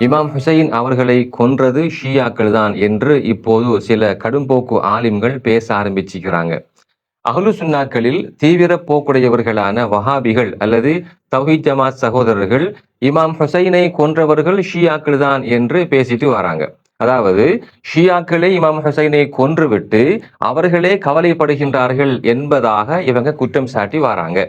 இமாம் ஹுசைன் அவர்களை கொன்றது ஷியாக்கள் தான் என்று இப்போது சில கடும்போக்கு ஆலிம்கள் பேச ஆரம்பிச்சுக்கிறாங்க. அஹ்லு சுன்னாக்களில் தீவிர போக்குடையவர்களான வஹாபிகள் அல்லது தௌஹீத் ஜமாத் சகோதரர்கள் இமாம் ஹுசைனை கொன்றவர்கள் ஷியாக்கள் தான் என்று பேசிட்டு வராங்க. அதாவது ஷியாக்களே இமாம் ஹுசைனை கொன்றுவிட்டு அவர்களே கவலைப்படுகின்றார்கள் என்பதாக இவங்க குற்றம் சாட்டி வராங்க.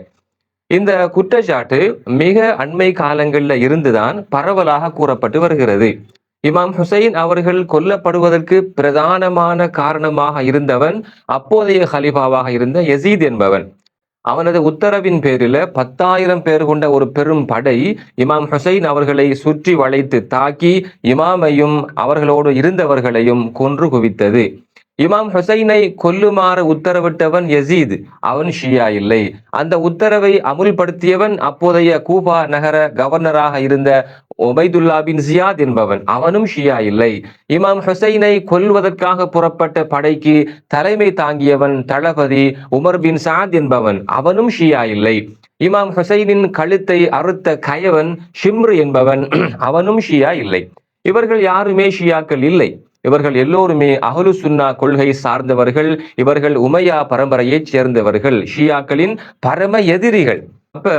இந்த குற்றச்சாட்டு மிக அண்மை காலங்களில் இருந்துதான் பரவலாக கூறப்பட்டு வருகிறது. இமாம் ஹுசைன் அவர்கள் கொல்லப்படுவதற்கு பிரதானமான காரணமாக இருந்தவன் அப்போதைய ஹலிஃபாவாக இருந்த எசீத் என்பவன். அவனது உத்தரவின் பேரில் பத்தாயிரம் பேர் கொண்ட ஒரு பெரும் படை இமாம் ஹுசைன் அவர்களை சுற்றி வளைத்து தாக்கி இமாமையும் அவர்களோடு இருந்தவர்களையும் கொன்று குவித்தது. இமாம் ஹுசைனை கொல்லுமாறு உத்தரவிட்டவன் யசீத். அவன் ஷியா இல்லை. அந்த உத்தரவை அமுல்படுத்தியவன் அப்போதைய கூபா நகர கவர்னராக இருந்த ஒபைதுல்லா பின் ஜியாத் என்பவன். அவனும் ஷியா இல்லை. இமாம் ஹுசைனை கொல்வதற்காக புறப்பட்ட படைக்கு தலைமை தாங்கியவன் தளபதி உமர் பின் சாத் என்பவன். அவனும் ஷியா இல்லை. இமாம் ஹுசைனின் கழுத்தை அறுத்த கயவன் ஷிம்ரு என்பவன். அவனும் ஷியா இல்லை. இவர்கள் யாருமே ஷியாக்கள் இல்லை. இவர்கள் எல்லோருமே அகலு சுன்னா கொள்கை சார்ந்தவர்கள் இவர்கள் உமையா பரம்பரையைச் சேர்ந்தவர்கள் ஷியாக்களின் பரம எதிரிகள். அப்ப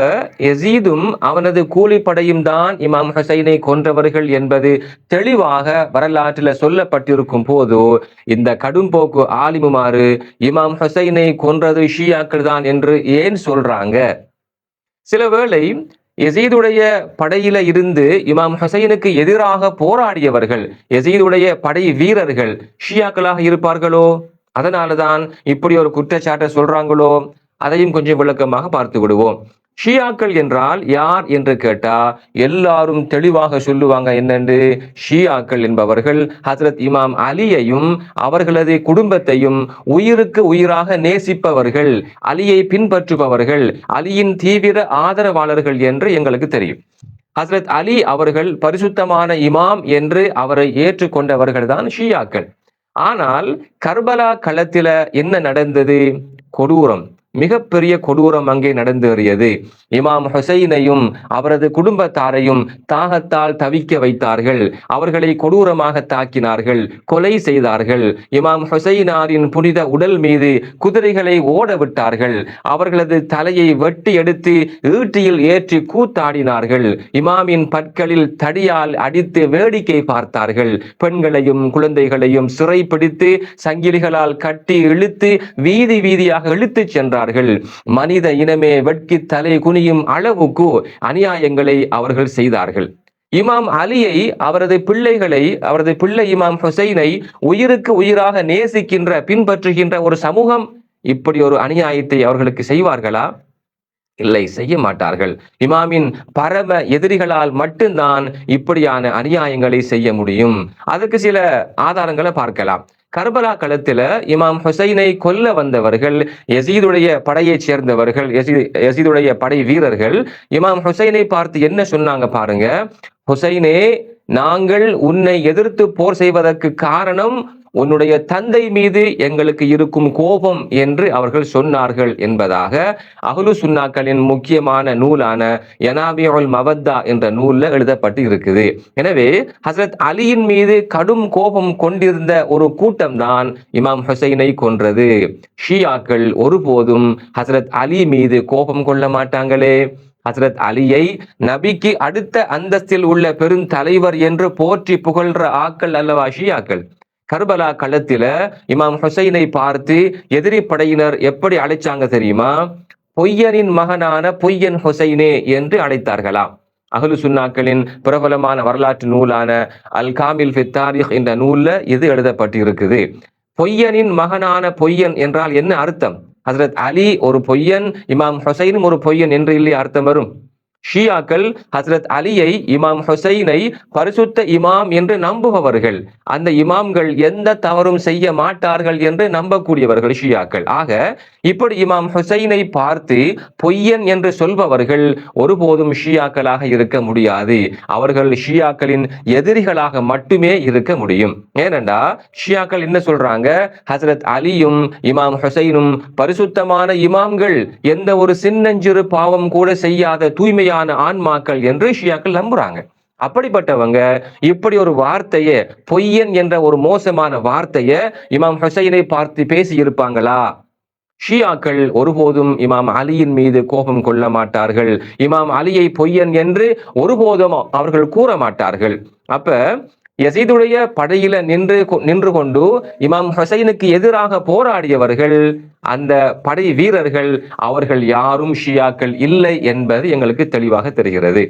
எசீதும் அவனது கூலிப்படையும் தான் இமாம் ஹசைனை கொன்றவர்கள் என்பது தெளிவாக வரலாற்றில் சொல்லப்பட்டிருக்கும் போது இந்த கடும்போக்கு ஆலிமுமாறு இமாம் ஹசைனை கொன்றது ஷியாக்கள் தான் என்று ஏன் சொல்றாங்க? சில வேளை எசீதுடைய படையில இருந்து இமாம் ஹசைனுக்கு எதிராக போராடியவர்கள் எசீதுடைய படை வீரர்கள் ஷியாக்களாக இருப்பார்களோ? அதனாலதான் இப்படி ஒரு குற்றச்சாட்டை சொல்றாங்களோ? அதையும் கொஞ்சம் விளக்கமாக பார்த்து விடுவோம். ஷியாக்கள் என்றால் யார் என்று கேட்டா எல்லாரும் தெளிவாக சொல்லுவாங்க என்னென்று? ஷியாக்கள் என்பவர்கள் ஹசரத் இமாம் அலியையும் அவர்களது குடும்பத்தையும் உயிருக்கு உயிராக நேசிப்பவர்கள் அலியை பின்பற்றுபவர்கள் அலியின் தீவிர ஆதரவாளர்கள் என்று எங்களுக்கு தெரியும். ஹசரத் அலி அவர்கள் பரிசுத்தமான இமாம் என்று அவரை ஏற்றுக்கொண்டவர்கள் தான் ஷியாக்கள். ஆனால் கர்பலா களத்தில என்ன நடந்தது? கொடூரம். மிகப்பெரிய கொடூரம் அங்கே நடந்தேறியது. இமாம் ஹுசைனையும் அவரது குடும்பத்தாரையும் தாகத்தால் தவிக்க வைத்தார்கள். அவர்களை கொடூரமாக தாக்கினார்கள் கொலை செய்தார்கள். இமாம் ஹுசைனாரின் புனித உடல் மீது குதிரைகளை ஓட விட்டார்கள். அவர்களது தலையை வெட்டி எடுத்து ஈட்டியில் ஏற்றி கூத்தாடினார்கள். இமாமின் பற்களில் தடியால் அடித்து வேடிக்கை பார்த்தார்கள். பெண்களையும் குழந்தைகளையும் சிறை பிடித்து சங்கிலிகளால் கட்டி இழுத்து வீதி வீதியாக இழுத்துச் சென்றார்கள். மனித இனமே வெட்கி தலை குனியும் அளவுக்கு அநியாயங்களை அவர்கள் செய்தார்கள். இமாம் அலியை அவரது பிள்ளைகளை அவரது பிள்ளை இமாம் ஹுசைனை உயிருக்கு உயிராக நேசிக்கின்ற பின்பற்றுகின்ற ஒரு சமூகம் இப்படி ஒரு அநியாயத்தை அவர்களுக்கு செய்வார்களா? இல்லை செய்ய மாட்டார்கள். இமாமின் பரம எதிரிகளால் மட்டும்தான் இப்படியான அநியாயங்களை செய்ய முடியும். அதுக்கு சில ஆதாரங்களை பார்க்கலாம். கர்பலா களத்துல இமாம் ஹுசைனை கொல்ல வந்தவர்கள் எசீதுடைய படையைச் சேர்ந்தவர்கள் எசீதுடைய படை வீரர்கள் இமாம் ஹுசைனை பார்த்து என்ன சொன்னாங்க பாருங்க? ஹுசைனே நாங்கள் உன்னை எதிர்த்து போர் செய்வதற்கு காரணம் உன்னுடைய தந்தை மீது எங்களுக்கு இருக்கும் கோபம் என்று அவர்கள் சொன்னார்கள் என்பதாக அகலு சுன்னாக்களின் முக்கியமான நூலான யனாபியுல் மவத்தா என்ற நூல்ல எழுதப்பட்டு இருக்குது எனவே ஹசரத் அலியின் மீது கடும் கோபம் கொண்டிருந்த ஒரு கூட்டம் தான் இமாம் ஹுசைனை கொன்றது. ஷியாக்கள் ஒருபோதும் ஹசரத் அலி மீது கோபம் கொள்ள மாட்டாங்களே. ஹசரத் அலியை நபிக்கு அடுத்த அந்தஸ்தில் உள்ள பெருந்தலைவர் என்று போற்றி புகழ்ற ஆக்கள் அல்லவா ஷியாக்கள்? கர்பலா களத்தில இமாம் ஹுசைனை பார்த்து எதிரி படையினர் எப்படி அழைச்சாங்க தெரியுமா? பொய்யனின் மகனான பொய்யன் ஹுசைனே என்று அழைத்தார்களாம். அகலு சுன்னாக்களின் பிரபலமான வரலாற்று நூலான அல் காமில் ஃபித்தாரிக் என்ற நூல்ல இது எழுதப்பட்டு இருக்குது பொய்யனின் மகனான பொய்யன் என்றால் என்ன அர்த்தம்? ஹசரத் அலி ஒரு பொய்யன் இமாம் ஹுசைனும் ஒரு பொய்யன் என்று இல்லை அர்த்தம் வரும். ஷியாக்கள் ஹசரத் அலியை இமாம் ஹுசைனை பரிசுத்த இமாம் என்று நம்புபவர்கள். அந்த இமாம்கள் எந்த தவறும் செய்ய மாட்டார்கள் என்று நம்பக்கூடியவர்கள் ஷியாக்கள். ஆக இப்படி இமாம் ஹுசைனை பார்த்து பொய்யன் என்று சொல்பவர்கள் ஒருபோதும் ஷியாக்களாக இருக்க முடியாது. அவர்கள் ஷியாக்களின் எதிரிகளாக மட்டுமே இருக்க முடியும். ஏனென்றா ஷியாக்கள் என்ன சொல்றாங்க? ஹசரத் அலியும் இமாம் ஹுசைனும் பரிசுத்தமான இமாம்கள். எந்த ஒரு சின்னஞ்சிறு பாவம் கூட செய்யாத தூய்மையான ஆன்மாக்கள் என்று ஷியாக்கள் நம்புறாங்க. அப்படிப்பட்டவங்க இப்படி ஒரு வார்த்தையை பொய்யன் என்ற ஒரு மோசமான வார்த்தையை இமாம் ஹுசைனை பார்த்து பேசி இருப்பாங்களா ஷியாக்கள் ஒருபோதும் இமாம் அலியின் மீது கோபம் கொள்ள மாட்டார்கள். இமாம் அலியை பொய்யன் என்று ஒருபோதும் அவர்கள் கூற மாட்டார்கள். அப்ப யசீதுடைய படையில நின்று கொ- நின்று கொண்டு இமாம் ஹுசைனுக்கு எதிராக போராடியவர்கள் அந்த படை வீரர்கள் அவர்கள் யாரும் ஷியாக்கள் இல்லை என்பது எங்களுக்கு தெளிவாக தெரிகிறது.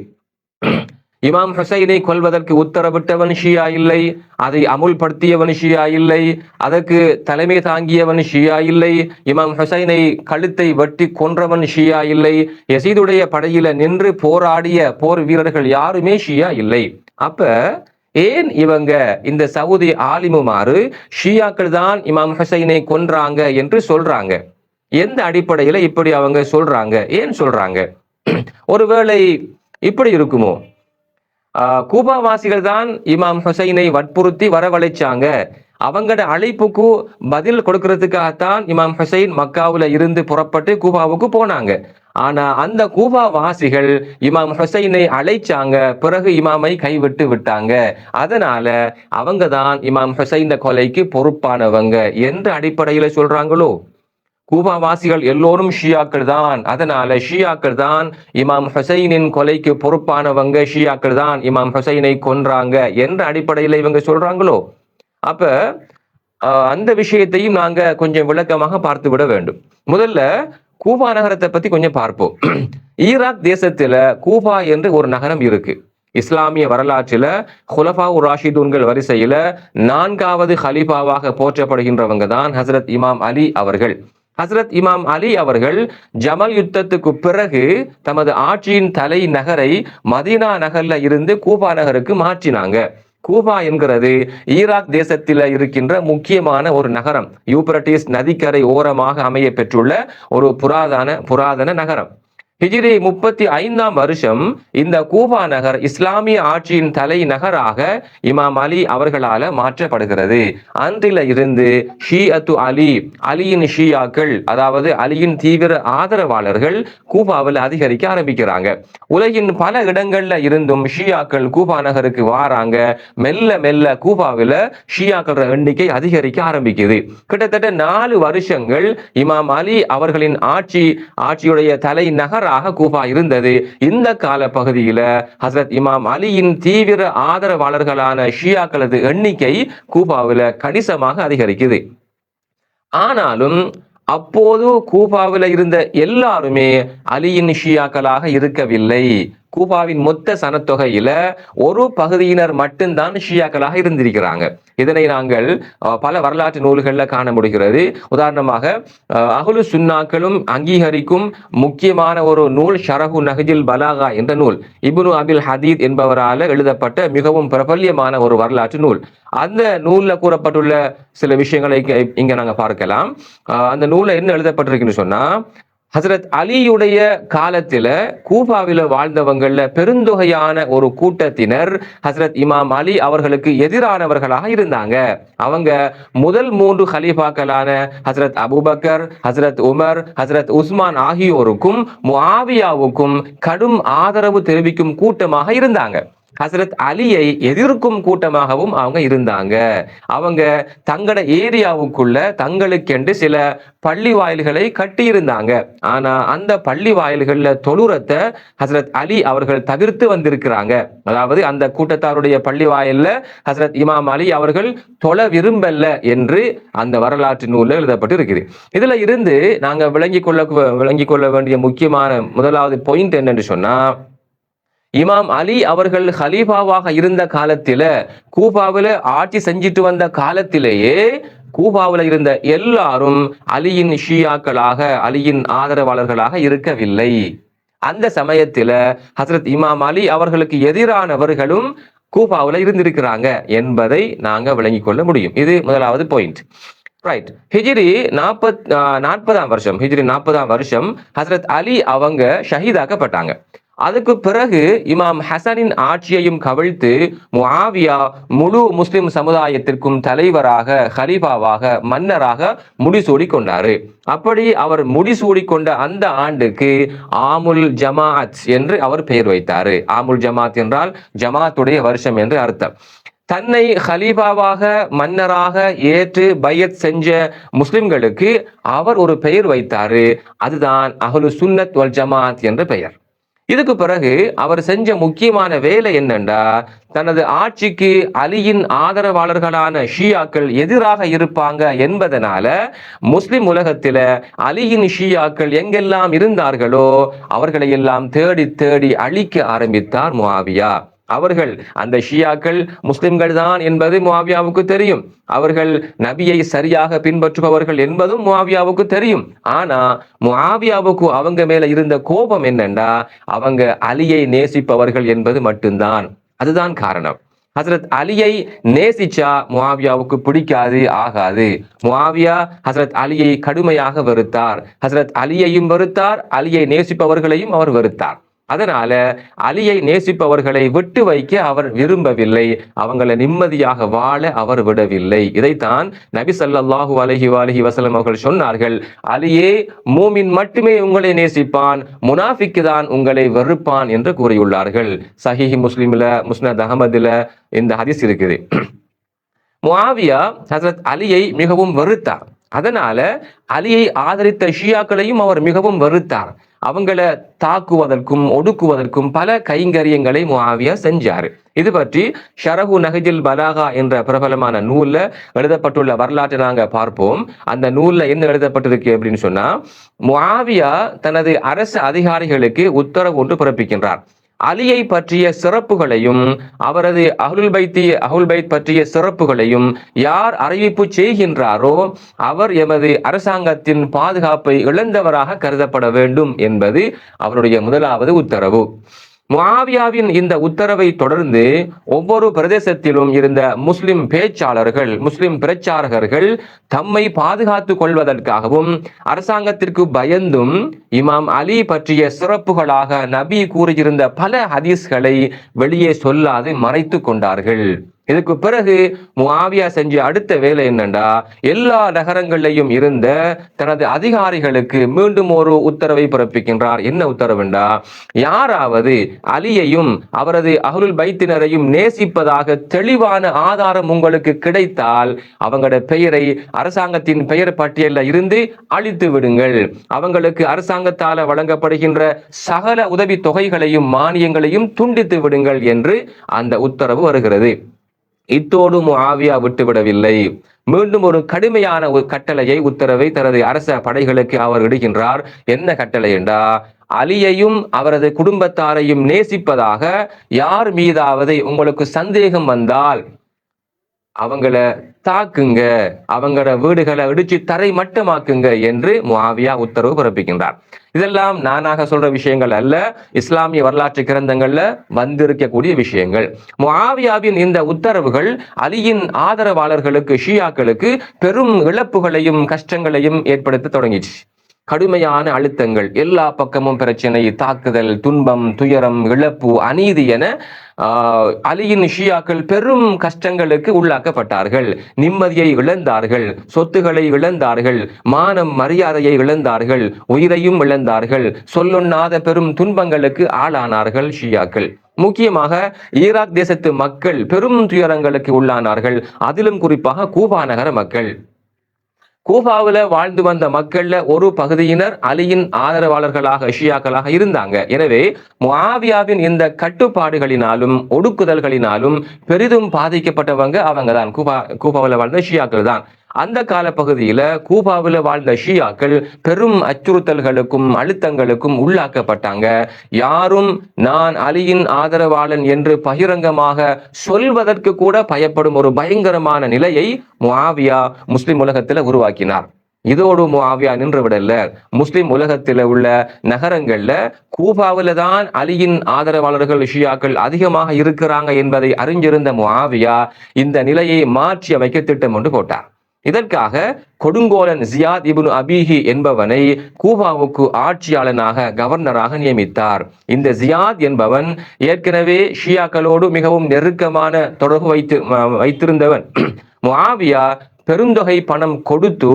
இமாம் ஹுசைனை கொல்வதற்கு உத்தரவிட்டவன் ஷியா இல்லை அதை அமுல்படுத்தியவன் ஷியா இல்லை அதற்கு தலைமை தாங்கியவன் ஷியா இல்லை இமாம் ஹுசைனை கழுத்தை வெட்டி கொன்றவன் ஷியா இல்லை யசீதுடைய படையில நின்று போராடிய போர் வீரர்கள் யாருமே ஷியா இல்லை. அப்ப ஏன் இவங்க இந்த சவுதி ஆலிமுமாறு ஷியாக்கள் தான் இமாம் ஹுசைனை கொன்றாங்க என்று சொல்றாங்க? எந்த அடிப்படையில இப்படி அவங்க சொல்றாங்க? ஏன் சொல்றாங்க? ஒருவேளை இப்படி இருக்குமோ? ஆஹ் கூபாவாசிகள் தான் இமாம் ஹுசைனை வற்புறுத்தி வரவழைச்சாங்க. அவங்களோட அழைப்புக்கு பதில் கொடுக்கறதுக்காகத்தான் இமாம் ஹுசைன் மக்காவில் இருந்து புறப்பட்டு கூபாவுக்கு போனாங்க. ஆனா அந்த கூபா வாசிகள் இமாம் ஹுசைனை அழைச்சாங்க. பிறகு இமாமை கைவிட்டு விட்டாங்க. அதனால அவங்க தான் இமாம் ஹுசைன் கொலைக்கு பொறுப்பானவங்க என்ற அடிப்படையில சொல்றாங்களோ? கூபாவாசிகள் எல்லோரும் ஷியாக்கள் தான் அதனால ஷியாக்கள் தான் இமாம் ஹுசைனின் கொலைக்கு பொறுப்பானவங்க ஷியாக்கள் தான் இமாம் ஹுசைனை கொன்றாங்க என்ற அடிப்படையில் இவங்க சொல்றாங்களோ? அப்ப அந்த விஷயத்தையும் நாங்க கொஞ்சம் விளக்கமாக பார்த்து விட வேண்டும். முதல்ல கூபா நகரத்தை பத்தி கொஞ்சம் பார்ப்போம். ஈராக் தேசத்துல கூபா என்று ஒரு நகரம் இருக்கு. இஸ்லாமிய வரலாற்றில ஹுலஃபா ராஷிதூன்கள் வரிசையில நான்காவது ஹலீஃபாவாக போற்றப்படுகின்றவங்க தான் ஹசரத் இமாம் அலி அவர்கள். ஹசரத் இமாம் அலி அவர்கள் ஜமல் யுத்தத்துக்கு பிறகு தமது ஆட்சியின் தலை நகரை மதீனா நகர்ல இருந்து கூபா நகருக்கு மாற்றினாங்க. கூபா என்கிறது ஈராக் தேசத்தில் இருக்கின்ற முக்கியமான ஒரு நகரம். யூப்ரட்டிஸ் நதிக்கரை ஓரமாக அமைய பெற்றுள்ள ஒரு புராதன புராதன நகரம். ஹிஜிரி முப்பத்தி ஐந்தாம் வருஷம் இந்த கூபா நகர் இஸ்லாமிய ஆட்சியின் தலைநகராக இமாம் அலி அவர்களால மாற்றப்படுகிறது. அன்றில இருந்து ஷீஅத்து அலி அலியின் ஷியாக்கள் அதாவது அலியின் தீவிர ஆதரவாளர்கள் கூபாவில் அதிகரிக்க ஆரம்பிக்கிறாங்க. உலகின் பல இடங்கள்ல இருந்தும் ஷியாக்கள் கூபா நகருக்கு வாராங்க. மெல்ல மெல்ல கூபாவில் ஷியாக்கள எண்ணிக்கை அதிகரிக்க ஆரம்பிக்குது. கிட்டத்தட்ட நாலு வருஷங்கள் இமாம் அலி அவர்களின் ஆட்சி ஆட்சியுடைய தலைநகர் நகராக கூஃபா இருந்தது. இந்த கால பகுதியில ஹசரத் இமாம் அலியின் தீவிர ஆதரவாளர்களான ஷியாக்களது எண்ணிக்கை கூபாவில் கணிசமாக அதிகரிக்குது. ஆனாலும் அப்போது கூபாவில் இருந்த எல்லாருமே அலியின் ஷியாக்களாக இருக்கவில்லை. கூபாவின் மொத்த சனத்தொகையில ஒரு பகுதியினர் மட்டும்தான் ஷியாக்களாக இருந்திருக்கிறாங்க. இதனை நாங்கள் பல வரலாற்று நூல்களில் காண முடிகிறது. உதாரணமாக அஹ், சுன்னாக்களும் அங்கீகரிக்கும் முக்கியமான ஒரு நூல் ஷரஹு நஹ்ஜில் பலாகா என்ற நூல். இபுனு அபில் ஹதீத் என்பவரால் எழுதப்பட்ட மிகவும் பிரபல்யமான ஒரு வரலாற்று நூல். அந்த நூல்ல கூறப்பட்டுள்ள சில விஷயங்களை இங்க- நாங்கள் நாங்க பார்க்கலாம். அஹ், அந்த நூலில் என்ன எழுதப்பட்டிருக்குன்னு சொன்னா ஹசரத் அலியுடைய காலத்துல கூபாவில வாழ்ந்தவங்கள பெருந்தொகையான ஒரு கூட்டத்தினர் ஹசரத் இமாம் அலி அவர்களுக்கு எதிரானவர்களாக இருந்தாங்க. அவங்க முதல் மூன்று ஹலீஃபாக்களான ஹசரத் அபூபக்கர் ஹசரத் உமர் ஹசரத் உஸ்மான் ஆகியோருக்கும் முஆவியாவுக்கும் கடும் ஆதரவு தெரிவிக்கும் கூட்டமாக இருந்தாங்க. ஹசரத் அலியை எதிர்க்கும் கூட்டமாகவும் அவங்க இருந்தாங்க. அவங்க தங்களோட ஏரியாவுக்குள்ள தங்களுக்கென்று சில பள்ளி வாயில்களை கட்டியிருந்தாங்க. ஆனா அந்த பள்ளி வாயில்கள்ல தொழுரத்தை ஹசரத் அலி அவர்கள் தவிர்த்து வந்திருக்கிறாங்க. அதாவது அந்த கூட்டத்தாருடைய பள்ளி வாயில்ல ஹசரத் இமாம் அலி அவர்கள் தொழ விரும்பல்ல என்று அந்த வரலாற்று நூலில் எழுதப்பட்டு இருக்குது இதுல இருந்து நாங்க விளங்கிக் கொள்ள விளங்கிக் கொள்ள வேண்டிய முக்கியமான முதலாவது பாயிண்ட் என்னன்னு சொன்னா இமாம் அலி அவர்கள் ஹலீஃபாவாக இருந்த காலத்தில கூபாவில ஆட்சி செஞ்சிட்டு வந்த காலத்திலேயே கூபாவில் இருந்த எல்லாரும் அலியின் ஷியாக்களாக அலியின் ஆதரவாளர்களாக இருக்கவில்லை. அந்த சமயத்தில் ஹசரத் இமாம் அலி அவர்களுக்கு எதிரானவர்களும் கூபாவில் இருந்திருக்கிறாங்க என்பதை நாங்க விளங்கிக் கொள்ள முடியும். இது முதலாவது பாயிண்ட் ரைட் ஹிஜிரி நாற்பத் நாற்பதாம் வருஷம் ஹிஜிரி நாற்பதாம் வருஷம் ஹசரத் அலி அவங்க ஷஹீதாக்கப்பட்டாங்க. அதுக்கு பிறகு இமாம் ஹசனின் ஆட்சியையும் கவிழ்த்து முஆவியா முழு முஸ்லிம் சமுதாயத்திற்கும் தலைவராக ஹலீஃபாவாக மன்னராக முடிசூடி கொண்டாரு. அப்படி அவர் முடிசூடி கொண்ட அந்த ஆண்டுக்கு ஆமுல் ஜமாஅத் என்று அவர் பெயர் வைத்தாரு. ஆமுல் ஜமாத் என்றால் ஜமாத்துடைய வருஷம் என்று அர்த்தம். தன்னை ஹலீஃபாவாக மன்னராக ஏற்று பையத் செஞ்ச முஸ்லிம்களுக்கு அவர் ஒரு பெயர் வைத்தாரு. அதுதான் அகலு சுன்னத் வல் ஜமாத் என்ற பெயர். இதுக்கு பிறகு அவர் செஞ்ச முக்கியமான வேலை என்னென்றா தனது ஆட்சிக்கு அலியின் ஆதரவாளர்களான ஷியாக்கள் எதிராக இருப்பாங்க என்பதனால முஸ்லிம் உலகத்தில அலியின் ஷியாக்கள் எங்கெல்லாம் இருந்தார்களோ அவர்களை எல்லாம் தேடி தேடி அழிக்க ஆரம்பித்தார் முவாவியா அவர்கள் அந்த ஷியாக்கள் முஸ்லிம்கள் தான் என்பது முவாவியாவுக்கு தெரியும். அவர்கள் நபியை சரியாக பின்பற்றுபவர்கள் என்பதும் முவாவியாவுக்கு தெரியும். ஆனா முவாவியாவுக்கு அவங்க மேல இருந்த கோபம் என்னன்னா அவங்க அலியை நேசிப்பவர்கள் என்பது மட்டும்தான். அதுதான் காரணம். ஹசரத் அலியை நேசிச்சா முவாவியாவுக்கு பிடிக்காது ஆகாது. முவாவியா ஹசரத் அலியை கடுமையாக வெறுத்தார். ஹசரத் அலியையும் வெறுத்தார் அலியை நேசிப்பவர்களையும் அவர் வெறுத்தார். அதனால அலியை நேசிப்பவர்களை விட்டு வைக்க அவர் விரும்பவில்லை. அவங்களை நிம்மதியாக வாழ அவர் விடவில்லை. இதைத்தான் நபி ஸல்லல்லாஹு வலஹி வஸல்லம் வசலம் அவர்கள் சொன்னார்கள். அலியே மூமின் மட்டுமே உங்களை நேசிப்பான் முனாஃபிக்கு தான் உங்களை வெறுப்பான் என்று கூறியுள்ளார்கள். சஹிஹி முஸ்லிம்ல முஸ்னத் அகமதுல இந்த ஹதிஸ் இருக்குது. முஆவியா ஹசரத் அலியை மிகவும் வெறுத்தார். அதனால அலியை ஆதரித்த ஷியாக்களையும் அவர் மிகவும் வெறுத்தார். அவங்கள தாக்குவதற்கும் ஒடுக்குவதற்கும் பல கைங்கரியங்களை முஆவியா செஞ்சாரு. இது பற்றி ஷரஹு நஹஜில் பலாகா என்ற பிரபலமான நூல்ல எழுதப்பட்டுள்ள வரலாற்றை நாங்க பார்ப்போம். அந்த நூல்ல என்ன எழுதப்பட்டிருக்கு அப்படின்னு சொன்னா முஆவியா தனது அரசு அதிகாரிகளுக்கு உத்தரவு ஒன்று பிறப்பிக்கின்றார். அலியை பற்றிய சிறப்புகளையும் அவரது அகுல் பைத்தி அகுல் பைத் பற்றிய சிறப்புகளையும் யார் அறிவிப்பு செய்கின்றாரோ அவர் எமது அரசாங்கத்தின் பாதுகாப்பை இழந்தவராக கருதப்பட வேண்டும் என்பது அவருடைய முதலாவது உத்தரவு. முஆவியாவின் இந்த உத்தரவை தொடர்ந்து ஒவ்வொரு பிரதேசத்திலும் இருந்த முஸ்லிம் பேச்சாளர்கள் முஸ்லிம் பிரச்சாரகர்கள் தம்மை பாதுகாத்துக் கொள்வதற்காகவும் அரசாங்கத்திற்கு பயந்தும் இமாம் அலி பற்றிய சிறப்புகளாக நபி கூறியிருந்த பல ஹதீஸ்களை வெளியே சொல்லாது மறைத்து கொண்டார்கள். இதுக்கு பிறகு முவாவியா செஞ்ச அடுத்த வேலை என்னண்டா? எல்லா நகரங்களிலையும் இருந்த தனது அதிகாரிகளுக்கு மீண்டும் ஒரு உத்தரவை பிறப்பிக்கின்றார். என்ன உத்தரவுண்டா? யாராவது அலியையும் அவரது அகருள் பைத்தினரையும் நேசிப்பதாக தெளிவான ஆதாரம் உங்களுக்கு கிடைத்தால் அவங்களோட பெயரை அரசாங்கத்தின் பெயர் பட்டியலில் இருந்து அழித்து விடுங்கள். அவங்களுக்கு அரசாங்கத்தால வழங்கப்படுகின்ற சகல உதவி தொகைகளையும் மானியங்களையும் துண்டித்து விடுங்கள் என்று அந்த உத்தரவு வருகிறது. இத்தோடு முஆவியா விட்டுவிடவில்லை. மீண்டும் ஒரு கடுமையான ஒரு கட்டளையை உத்தரவை தனது அரச படைகளுக்கு அவர் இடுகின்றார். என்ன கட்டளை என்றா அலியையும் அவரது குடும்பத்தாரையும் நேசிப்பதாக யார் மீதாவது உங்களுக்கு சந்தேகம் வந்தால் அவங்கள தாக்குங்க. அவங்களோட வீடுகளை இடிச்சு தரை மட்டுமாக்குங்க என்று முஆவியா உத்தரவு பிறப்பிக்கின்றார். இதெல்லாம் நானாக சொல்ற விஷயங்கள் அல்ல. இஸ்லாமிய வரலாற்று கிரந்தங்கள்ல வந்திருக்கக்கூடிய விஷயங்கள். முஆவியாவின் இந்த உத்தரவுகள் அலியின் ஆதரவாளர்களுக்கு ஷியாக்களுக்கு பெரும் இழப்புகளையும் கஷ்டங்களையும் ஏற்படுத்த தொடங்கிச்சு கடுமையான அழுத்தங்கள். எல்லா பக்கமும் பிரச்சனை தாக்குதல் துன்பம் துயரம் இழப்பு அநீதி என ஆஹ், அலியின் ஷியாக்கள் பெரும் கஷ்டங்களுக்கு உள்ளாக்கப்பட்டார்கள். நிம்மதியை இழந்தார்கள். சொத்துக்களை இழந்தார்கள். மானம் மரியாதையை இழந்தார்கள். உயிரையும் இழந்தார்கள். சொல்லொண்ணாத பெரும் துன்பங்களுக்கு ஆளானார்கள் ஷியாக்கள். முக்கியமாக ஈராக் தேசத்து மக்கள் பெரும் துயரங்களுக்கு உள்ளானார்கள். அதிலும் குறிப்பாக கூபா நகர மக்கள். கூபாவில் வாழ்ந்து வந்த மக்கள்ல ஒரு பகுதியினர் அலியின் ஆதரவாளர்களாக ஷியாக்களாக இருந்தாங்க. எனவே முஆவியாவின் இந்த கட்டுப்பாடுகளினாலும் ஒடுக்குதல்களினாலும் பெரிதும் பாதிக்கப்பட்டவங்க அவங்க தான் கூபா கூபாவில் வாழ்ந்த ஷியாக்கள் தான். அந்த கால பகுதியில கூபாவில் வாழ்ந்த ஷியாக்கள் பெரும் அச்சுறுத்தல்களுக்கும் அழுத்தங்களுக்கும் உள்ளாக்கப்பட்டாங்க. யாரும் நான் அலியின் ஆதரவாளன் என்று பகிரங்கமாக சொல்வதற்கு கூட பயப்படும் ஒரு பயங்கரமான நிலையை முஆவியா முஸ்லிம் உலகத்துல உருவாக்கினார். இதோடு முஆவியா நின்று விடல. முஸ்லிம் உலகத்தில் உள்ள நகரங்கள்ல கூபாவில தான் அலியின் ஆதரவாளர்கள் ஷியாக்கள் அதிகமாக இருக்கிறாங்க என்பதை அறிஞ்சிருந்த முஆவியா இந்த நிலையை மாற்றி அமைக்க திட்டம் ஒன்று போட்டார். இதற்காக கொடுங்கோலன் ஜியாத் இபுன் அபிஹி என்பவனை கூபாவுக்கு ஆட்சியாளனாக கவர்னராக நியமித்தார். இந்த ஜியாத் என்பவன் ஏற்கனவே ஷியாக்களோடு மிகவும் நெருக்கமான தொடர்பு வைத்து வைத்திருந்தவன். முஆவியா பெருந்தொகை பணம் கொடுத்து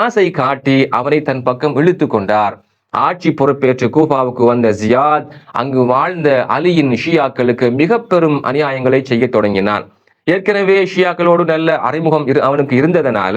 ஆசை காட்டி அவனை தன் பக்கம் இழுத்து கொண்டார். ஆட்சி பொறுப்பேற்று கூபாவுக்கு வந்த ஜியாத் அங்கு வாழ்ந்த அலியின் ஷியாக்களுக்கு மிக பெரும் அநியாயங்களை செய்ய தொடங்கினான். ஏற்கனவே ஷியாக்களோடு நல்ல அறிமுகம் இரு- அவனுக்கு இருந்ததனால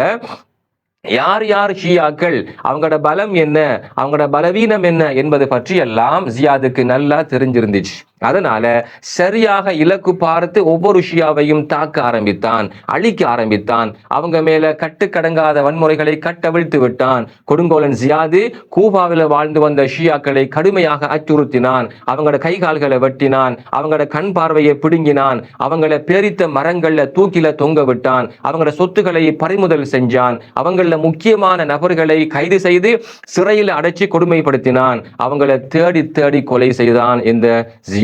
யார் யார் ஷியாக்கள் அவங்களோட பலம் என்ன அவங்களோட பலவீனம் என்ன என்பது பற்றி எல்லாம் ஜியாதுக்கு நல்லா தெரிஞ்சிருந்துச்சு. அதனால சரியாக இலக்கு பார்த்து ஒவ்வொரு ஷியாவையும் தாக்க ஆரம்பித்தான் அழிக்க ஆரம்பித்தான். அவங்க மேல கட்டுக்கடங்காத வன்முறைகளை கட்டவிழ்த்து விட்டான். கொடுங்கோலன் ஜியாது கூபாவில் வாழ்ந்து வந்த ஷியாக்களை கடுமையாக அச்சுறுத்தினான். அவங்களோட கை கால்களை வெட்டினான். அவங்களோட கண் பார்வையை பிடுங்கினான். அவங்கள பேரித்த மரங்கள்ல தூக்கில தொங்க விட்டான். அவங்களோட சொத்துக்களை பறிமுதல் செஞ்சான். அவங்கள முக்கியமான நபர்களை கைது செய்து சிறையில் அடைச்சி கொடுமைப்படுத்தினான். அவங்கள தேடி தேடி கொலை செய்தான் இந்த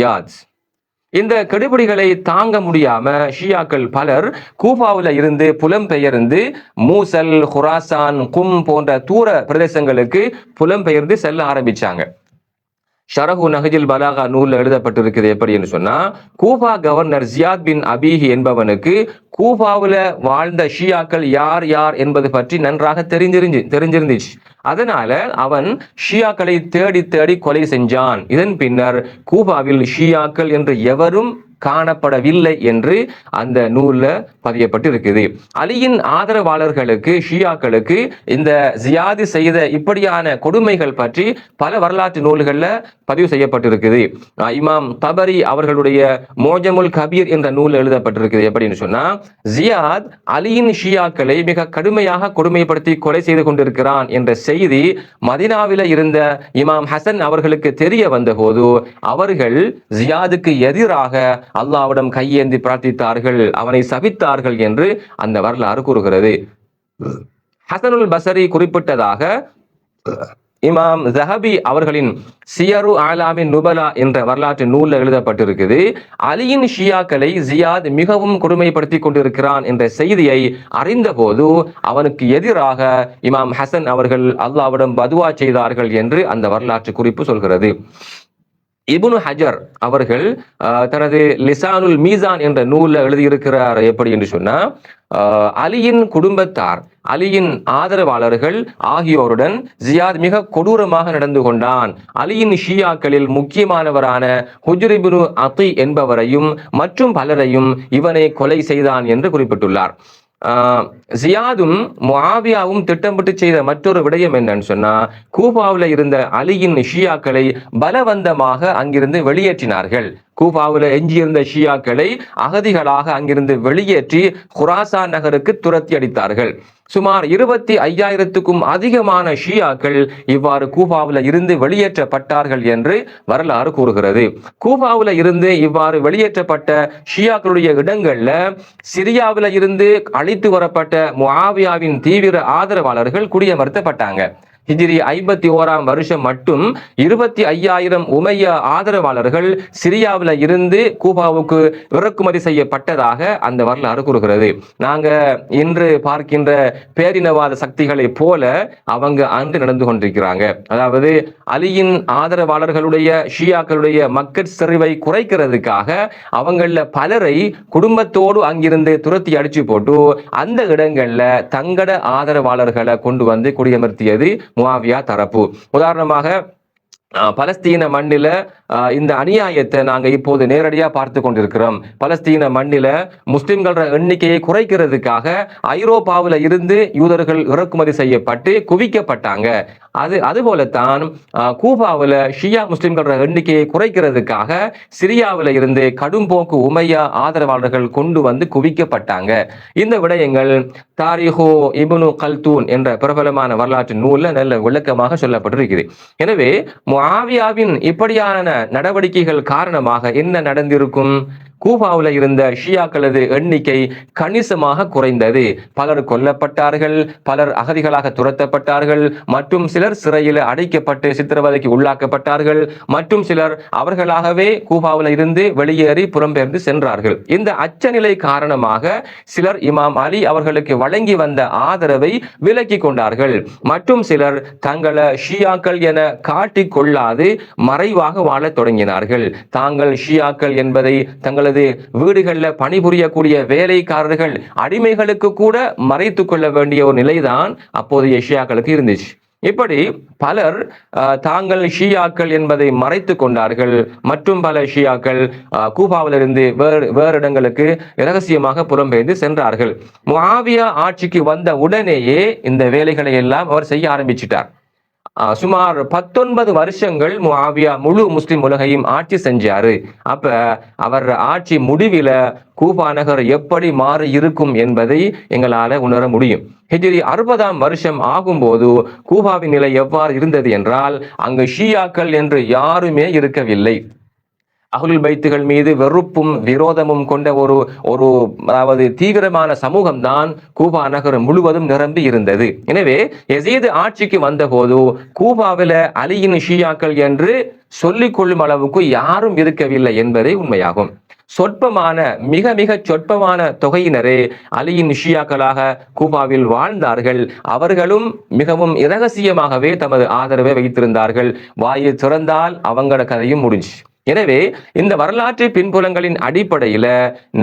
ஜியாத் இந்த கெடுபிடிகளை தாங்க முடியாம ஷியாக்கள் பலர் கூபாவில் இருந்து புலம்பெயர்ந்து மூசல் ஹுராசான் கும் போன்ற தூர பிரதேசங்களுக்கு புலம்பெயர்ந்து செல்ல ஆரம்பிச்சாங்க. ஷரஹு நஹஜில் பலாகா நூல்ல எழுதப்பட்டிருக்கிறது எப்படின்னு சொன்னா கூபா கவர்னர் ஜியாத் பின் அபீஹி என்பவனுக்கு கூபாவில் வாழ்ந்த ஷியாக்கள் யார் யார் என்பது பற்றி நன்றாக தெரிஞ்சிருந்து தெரிஞ்சிருந்துச்சு. அதனால அவன் ஷியாக்களை தேடி தேடி கொலை செஞ்சான். இதன் பின்னர் கூபாவில் ஷியாக்கள் என்று எவரும் காணப்படவில்லை என்று அந்த நூல்ல பதியப்பட்டு இருக்குது அலியின் ஆதரவாளர்களுக்கு ஷியாக்களுக்கு இந்த ஜியாதி செய்த இப்படியான கொடுமைகள் பற்றி பல வரலாற்று நூல்களில் பதிவு செய்யப்பட்டிருக்குது. இமாம் தபரி அவர்களுடைய மோஜமுல் கபீர் என்ற நூல் எழுதப்பட்டிருக்குது. எப்படின்னு சொன்னா ஜியாத் அலியின் ஷியாக்களை மிக கடுமையாக கொடுமைப்படுத்தி கொலை செய்து கொண்டிருக்கிறான் என்ற செய்தி மதினாவில் இருந்த இமாம் ஹசன் அவர்களுக்கு தெரிய வந்தபோது அவர்கள் ஜியாதுக்கு எதிராக அல்லாவிடம் கையேந்தி பிரார்த்தித்தார்கள் அவனை சபித்தார்கள் என்று அந்த வரலாறு கூறுகிறது. ஹசனுல் பசரி குறிப்பிட்டதாக இமாம் ஜஹபி அவர்களின் சியரு ஆலாமின் நுபலா என்ற வரலாற்று நூல்ல எழுதப்பட்டிருக்குது. அலியின் ஷியாக்களை ஜியாத் மிகவும் கொடுமைப்படுத்தி கொண்டிருக்கிறான் என்ற செய்தியை அறிந்தபோது அவனுக்கு எதிராக இமாம் ஹசன் அவர்கள் அல்லாவிடம் பதுவா செய்தார்கள் என்று அந்த வரலாற்று குறிப்பு சொல்கிறது. இபுனு ஹஜர் அவர்கள் தனது லிசானுல் மீசான் என்ற நூலில் எழுதியிருக்கிறார். எப்படி என்று சொன்னா ஆஹ், அலியின் குடும்பத்தார் அலியின் ஆதரவாளர்கள் ஆகியோருடன் ஜியாத் மிக கொடூரமாக நடந்து கொண்டான். அலியின் ஷியாக்களில் முக்கியமானவரான ஹுஜ்ரிபுனு அத்தி என்பவரையும் மற்றும் பலரையும் இவனை கொலை செய்தான் என்று குறிப்பிட்டுள்ளார். ஜியாதும் முஆவியாவும் திட்டமிட்டு செய்த மற்றொரு விடயம் என்னன்னு சொன்னா கூபாவில் இருந்த அலியின் ஷியாக்களை பலவந்தமாக அங்கிருந்து வெளியேற்றினார்கள். கூபாவில் எஞ்சியிருந்த ஷியாக்களை அகதிகளாக அங்கிருந்து வெளியேற்றி குராசா நகருக்கு துரத்தி அடித்தார்கள். சுமார் இருபத்தி ஐயாயிரத்துக்கும் அதிகமான ஷியாக்கள் இவ்வாறு கூபாவில் இருந்து வெளியேற்றப்பட்டார்கள் என்று வரலாறு கூறுகிறது. கூபாவில் இருந்து இவ்வாறு வெளியேற்றப்பட்ட ஷியாக்களுடைய இடங்கள்ல சிரியாவில் இருந்து அழைத்து வரப்பட்ட முஆவியாவின் தீவிர ஆதரவாளர்கள் குடியமர்த்தப்பட்டாங்க. ஹிஜிரி ஐம்பத்தி ஓராம் வருஷம் மட்டும் இருபத்தி ஐயாயிரம் உமைய ஆதரவாளர்கள் சிரியாவில் இருந்து கூபாவுக்கு இறக்குமதி செய்யப்பட்டதாக அந்த வரலாறு கூறுகிறது. நாங்க இன்று பார்க்கின்ற பேரினவாத சக்திகளைப் போல அவங்க அன்று நடந்து கொண்டிருக்கிறாங்க. அதாவது அலியின் ஆதரவாளர்களுடைய ஷியாக்களுடைய மக்கள் செறிவை குறைக்கிறதுக்காக அவங்கள பலரை குடும்பத்தோடு அங்கிருந்து துரத்தி அடிச்சு போட்டு அந்த இடங்கள்ல தங்கட ஆதரவாளர்களை கொண்டு வந்து குடியமர்த்தியது முவாவியா தரப்பு. உதாரணமாக பலஸ்தீன மண்ணில இந்த அநியாயத்தை நாங்கள் இப்போது நேரடியாக பார்த்து கொண்டிருக்கிறோம். பலஸ்தீன மண்ணில முஸ்லிம்கள எண்ணிக்கையை குறைக்கிறதுக்காக ஐரோப்பாவில் இருந்து யூதர்கள் இறக்குமதி செய்யப்பட்டு குவிக்கப்பட்டாங்க. அது அதுபோலத்தான் அஹ், கூபாவில் ஷியா முஸ்லிம்கள எண்ணிக்கையை குறைக்கிறதுக்காக சிரியாவில் இருந்து கடும்போக்கு உமையா ஆதரவாளர்கள் கொண்டு வந்து குவிக்கப்பட்டாங்க. இந்த விடயங்கள் தாரிஹோ இபுனு கல்தூன் என்ற பிரபலமான வரலாற்று நூலில் நல்ல விளக்கமாக சொல்லப்பட்டிருக்குது. எனவே முஆவியாவின் இப்படியான நடவடிக்கைகள் காரணமாக என்ன நடந்திருக்கும்? கூபாவில் இருந்த ஷியாக்களது எண்ணிக்கை கணிசமாக குறைந்தது. பலர் கொல்லப்பட்டார்கள் பலர் அகதிகளாக துரத்தப்பட்டார்கள் மற்றும் சிலர் சிறையில் அடைக்கப்பட்டு சித்திரவதைக்கு உள்ளாக்கப்பட்டார்கள் மற்றும் சிலர் அவர்களாகவே கூபாவில் இருந்து வெளியேறி புறம்பெயர்ந்து சென்றார்கள். இந்த அச்சநிலை காரணமாக சிலர் இமாம் அலி அவர்களுக்கு வழங்கி வந்த ஆதரவை விலக்கிக் கொண்டார்கள். மற்றும் சிலர் தங்களை ஷியாக்கள் என காட்டிக் கொள்ளாது மறைவாக வாழத் தொடங்கினார்கள். தாங்கள் ஷியாக்கள் என்பதை தங்கள் தங்களது வீடுகளில் பணிபுரியக்கூடிய வேலைக்காரர்கள் அடிமைகளுக்கு கூட மறைத்துக் கொள்ள வேண்டிய ஒரு நிலைதான் அப்போதைய ஷியாக்களுக்கு இருந்துச்சு. இப்படி பலர் தாங்கள் ஷியாக்கள் என்பதை மறைத்து கொண்டார்கள். மற்றும் பல ஷியாக்கள் கூபாவிலிருந்து வேறு வேறு இடங்களுக்கு இரகசியமாக புறம்பெயர்ந்து சென்றார்கள். மாவியா ஆட்சிக்கு வந்த உடனேயே இந்த வேலைகளை எல்லாம் அவர் செய்ய ஆரம்பிச்சிட்டார். சுமார் பத்தொன்பது வருஷங்கள் முஆவியா முழு முஸ்லிம் உலகையும் ஆட்சி செஞ்சாரு. அப்ப அவர் ஆட்சி முடிவில கூபா நகர் எப்படி மாறி இருக்கும் என்பதை எங்களால உணர முடியும். ஹிஜ்ரி அறுபதாம் வருஷம் ஆகும்போது கூபாவின் நிலை எவ்வாறு இருந்தது என்றால் அங்கு ஷியாக்கள் என்று யாருமே இருக்கவில்லை. அகுல் பைத்துகள் மீது வெறுப்பும் விரோதமும் கொண்ட ஒரு ஒரு அதாவது தீவிரமான சமூகம் தான் கூபா நகர் முழுவதும் நிரம்பி இருந்தது. எனவே எசீது ஆட்சிக்கு வந்தபோது கூபாவில அலியின் ஷியாக்கள் என்று சொல்லிக் கொள்ளும் அளவுக்கு யாரும் இருக்கவில்லை என்பதே உண்மையாகும். சொற்பமான மிக மிக சொற்பமான தொகையினரே அலியின் ஷியாக்களாக கூபாவில் வாழ்ந்தார்கள். அவர்களும் மிகவும் இரகசியமாகவே தமது ஆதரவை வைத்திருந்தார்கள். வாயை திறந்தால் அவங்களோட கதையும் முடிஞ்சு எனவே இந்த வரலாற்று பின்புலங்களின் அடிப்படையில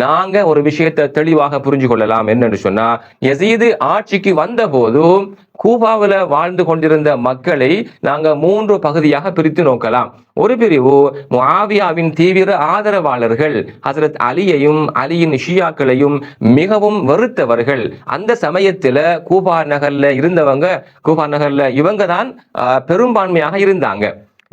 நாங்க ஒரு விஷயத்தை தெளிவாக புரிஞ்சு கொள்ளலாம் என்னன்னு சொன்னா எசீது ஆட்சிக்கு வந்த போதும் கூபாவில் வாழ்ந்து கொண்டிருந்த மக்களை நாங்க மூன்று பகுதியாக பிரித்து நோக்கலாம். ஒரு பிரிவு முஆவியாவின் தீவிர ஆதரவாளர்கள் ஹசரத் அலியையும் அலியின் ஷியாக்களையும் மிகவும் வெறுத்தவர்கள். அந்த சமயத்துல கூபா நகர்ல இருந்தவங்க கூபா நகர்ல இவங்க தான் ஆஹ், பெரும்பான்மையாக இருந்தாங்க.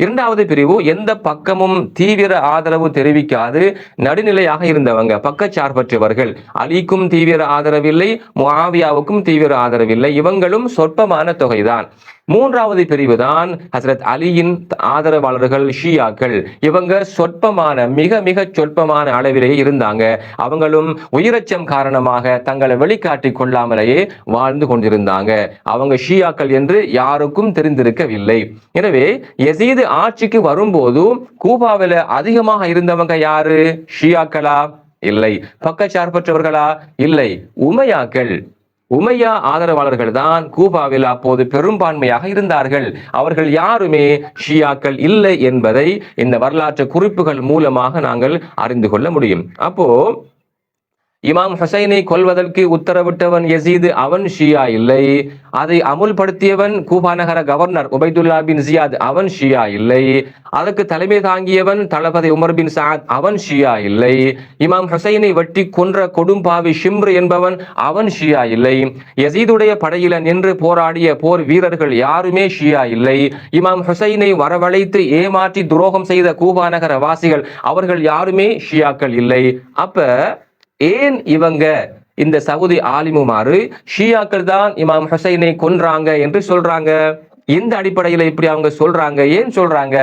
இரண்டாவது பிரிவு எந்த பக்கமும் தீவிர ஆதரவு தெரிவிக்காது நடுநிலையாக இருந்தவங்க பக்கச்சார்பற்றவர்கள். அலிக்கும் தீவிர ஆதரவில்லை முஆவியாவுக்கும் தீவிர ஆதரவில்லை. இவங்களும் சொற்பமான தொகைதான். மூன்றாவது பிரிவு தான் ஹசரத் அலியின் ஆதரவாளர்கள் ஷியாக்கள். இவங்க சொற்பமான மிக மிக சொற்பமான அளவிலேயே இருந்தாங்க. அவங்களும் உயிரச்சம் காரணமாக தங்களை வெளிக்காட்டி கொள்ளாமலேயே வாழ்ந்து கொண்டிருந்தாங்க. அவங்க ஷியாக்கள் என்று யாருக்கும் தெரிந்திருக்கவில்லை. எனவே எசீது ஆட்சிக்கு வரும்போது கூபாவில அதிகமாக இருந்தவங்க யாரு? ஷியாக்களா? இல்லை. பக்கச்சார்பற்றவர்களா? இல்லை. உமையாக்கள். உமையா ஆதரவாளர்கள் தான் கூபாவில் அப்போது பெரும்பான்மையாக இருந்தார்கள். அவர்கள் யாருமே ஷியாக்கள் இல்லை என்பதை இந்த வரலாற்று குறிப்புகள் மூலமாக நாங்கள் அறிந்து கொள்ள முடியும். அப்போ இமாம் ஹுசைனை கொல்வதற்கு உத்தரவிட்டவன் யசீது அவன் ஷியா இல்லை. அதை அமுல்படுத்தியவன் கூபா நகர கவர்னர் உபைதுல்லா பின் ஜியாத் அவன் ஷியா இல்லை. அதற்கு தலைமை தாங்கியவன் தளபதி உமர் பின் சாத் அவன் ஷியா இல்லை. இமாம் ஹுசைனை வெட்டி கொன்ற கொடும்பாவி ஷிம்ரு என்பவன் அவன் ஷியா இல்லை. யசீதுடைய படையில நின்று போராடிய போர் வீரர்கள் யாருமே ஷியா இல்லை. இமாம் ஹுசைனை வரவழைத்து ஏமாற்றி துரோகம் செய்த கூபா நகர வாசிகள் அவர்கள் யாருமே ஷியாக்கள் இல்லை. அப்ப ஏன் இவங்க இந்த சவுதி ஆலிமுமாறு ஷியாக்கள் தான் இமாம் ஹுசைனை கொன்றாங்க என்று சொல்றாங்க? எந்த அடிப்படையில இப்படி அவங்க சொல்றாங்க ஏன் சொல்றாங்க?